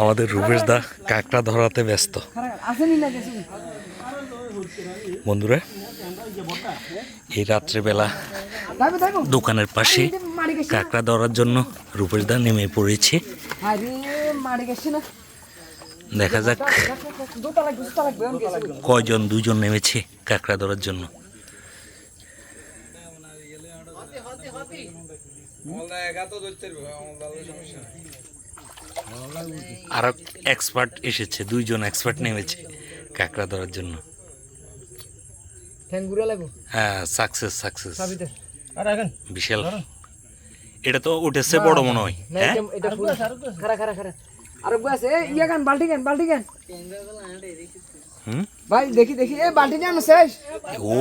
আমাদের রূপেশ দা কাঁকড়া ধরাতে ব্যস্ত। বন্ধুরা এই রাত্রেবেলা দোকানের পাশে কাঁকড়া ধরার জন্য রূপেশ দা নেমে পড়েছে। দেখা যাক। কয়জন দুজন নেমেছে কাঁকড়া ধরার জন্য? আর এক্সপার্ট এসেছে দুইজন এক্সপার্ট নেমেছে কাঁকড়া ধরার জন্য। হ্যাঁ সাকসেস সাকসেস বিশাল। এটা তো উঠেছে বড় মনে হয় হ্যাঁ? ভাই দেখি দেখি। এ বালতি গান শেষ। ও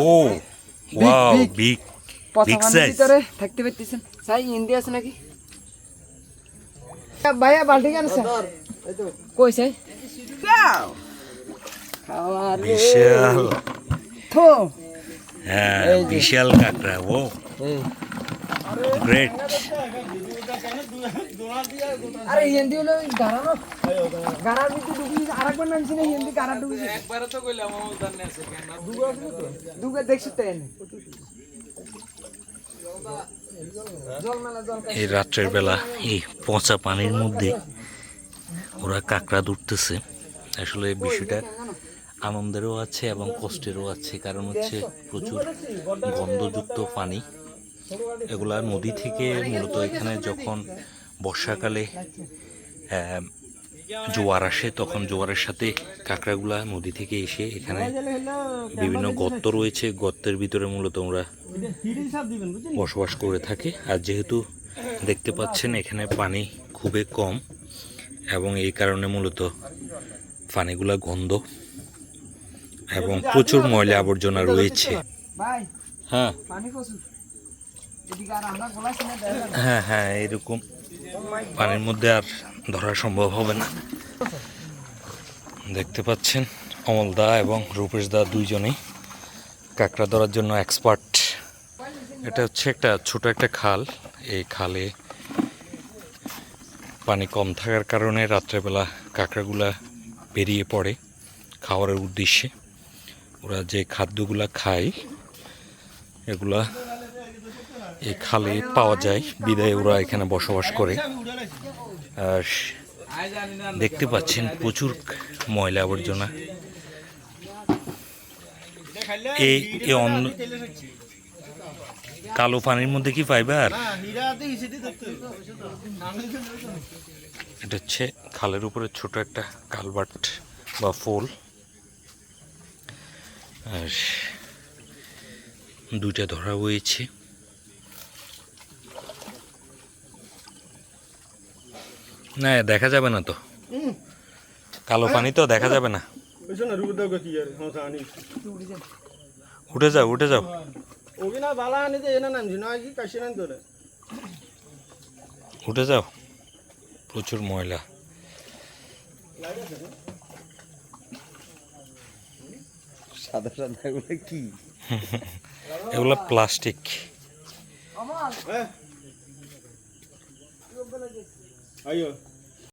ওয়াও. Big size. ভিতরে থাকতে পারতেছেন। সাই হিন্দি আছে নাকি? ভাইয়া বালতি গান আছে কই সাই। বিশাল। থো। হ্যাঁ বিশাল কাঁকড়া ও। গ্রেট আরে হিন্দি হলো গারানো গারার ভিতরে ডুবি আরেকবার নামছি না হিন্দি গারা ডুবি একবার তো কইলাম আমার জানে আছে কেন। দুগো আছে তো? দেখছি তো এনে? জল মেলা জল এই রাত্রের বেলা, এই পচা পানির মধ্যে ওরা কাঁকড়া ধরতেছে। আসলে বিষয়টা আনন্দেরও আছে এবং কষ্টেরও আছে, কারণ হচ্ছে প্রচুর গন্ধযুক্ত পানি। এগুলা নদী থেকে মূলত এখানে যখন বর্ষাকালে জোয়ার আসে, তখন জোয়ারের সাথে কাঁকড়াগুলা নদী থেকে এসে এখানে বিভিন্ন গর্ত রয়েছে। গর্তের ভিতরে মূলত আমরা বসবাস করে থাকে আর যেহেতু দেখতে পাচ্ছেন এখানে পানি খুবই কম এবং এই কারণে মূলত পানিগুলা গন্ধ এবং প্রচুর ময়লা আবর্জনা রয়েছে। হ্যাঁ। হ্যাঁ হ্যাঁ এরকম পানির মধ্যে আর ধরা সম্ভব হবে না। দেখতে পাচ্ছেন অমল দা এবং রূপেশ দা দুইজনেই কাঁকড়া ধরার জন্য এক্সপার্ট এটা হচ্ছে একটা ছোট একটা খাল। এই খালে পানি কম থাকার কারণে রাত্রেবেলা কাঁকড়াগুলা বেরিয়ে পড়ে খাওয়ার উদ্দেশ্যে। ওরা যে খাদ্যগুলা খায়, এগুলা এই খালে পাওয়া যায়। বিদায় ওরা এখানে বসবাস করে। আর দেখতে পাচ্ছেন প্রচুর ময়লা আবর্জনা। এই কালো পানির মধ্যে কি ফাইবার এটা হচ্ছে খালের উপরে ছোট একটা কালবাট বা ফুল। আর দুইটা ধরা হয়েছে। না দেখা যাবে না তো। কালো পানি তো দেখা যাবে না। হ্যাঁ উঠে যাও উঠে যাও। বালা এনা নাম জিনা কি উঠে যাও। প্রচুর ময়লা। সাদা সাদা এগুলো কি? এগুলো প্লাস্টিক। আইও।